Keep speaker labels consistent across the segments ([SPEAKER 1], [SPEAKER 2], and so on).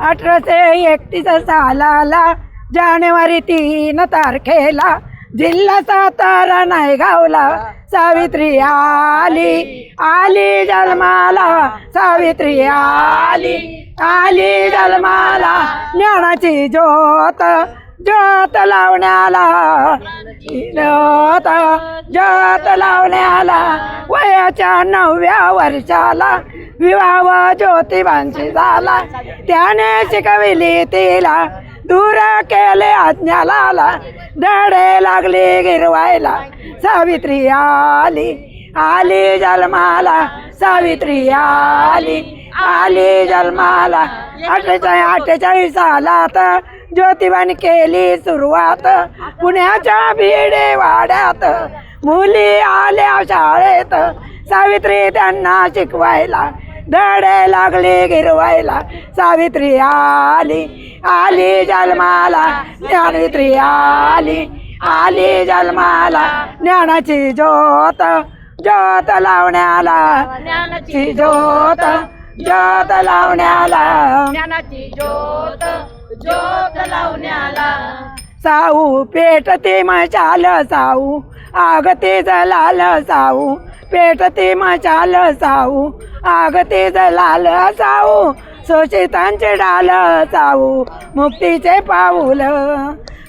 [SPEAKER 1] अठराशे एकतीस सालाला जानेवारी तीन तारखेला जिल्हा सातारा नाही गावला सावित्री आली. आली जन्माला सावित्री आली. आली जन्माला ज्ञानाची ज्योत. ज्योत लावण्याला. ज्योत ज्योत लावण्याला. वयाच्या नवव्या वर्षाला विवाह ज्योतिबांशी झाला. त्याने शिकविली तिला दूर केले आज्ञाला धडे लागले गिरवायला. सावित्री आली आली जन्माला. सावित्री आली आली जन्माला. अठ्ठेचाळीस अठ्ठेचाळीस सालात ज्योतिबाने केली सुरुवात. पुण्याच्या भिडे वाड्यात मुली आल्या शाळेत. सावित्री त्यांना शिकवायला धडे लागले गिरवायला. सावित्री आली आली जन्माला ज्ञानवित्री आली आली जन्माला ज्ञानाची ज्योत ज्योत लावण्याला. ज्ञानाची ज्योत ज्योत लावण्याला.
[SPEAKER 2] ज्ञानाची ज्योत. ज्योत लावण्याला.
[SPEAKER 1] साऊ पेटते मचाल साऊ आगते जलाल साऊ पेटते मचाल साऊ आगते जलाल साऊ शोषितांचे डाल साऊ मुक्तीचे पाऊल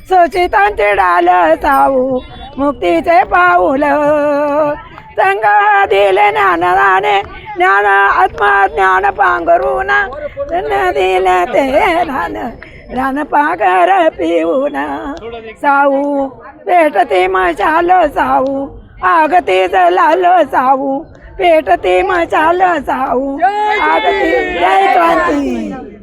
[SPEAKER 1] शोषितांचे डाल साऊ मुक्तीचे पाऊल. संग दिले ज्ञानाने ज्ञान आत्मा ज्ञान पांघरून दिले ते रान रान पागर पिऊन साऊ पेटते मशाल साऊ आगते जलाल साऊ पेटते मशाल साऊ आगते जय क्रांती.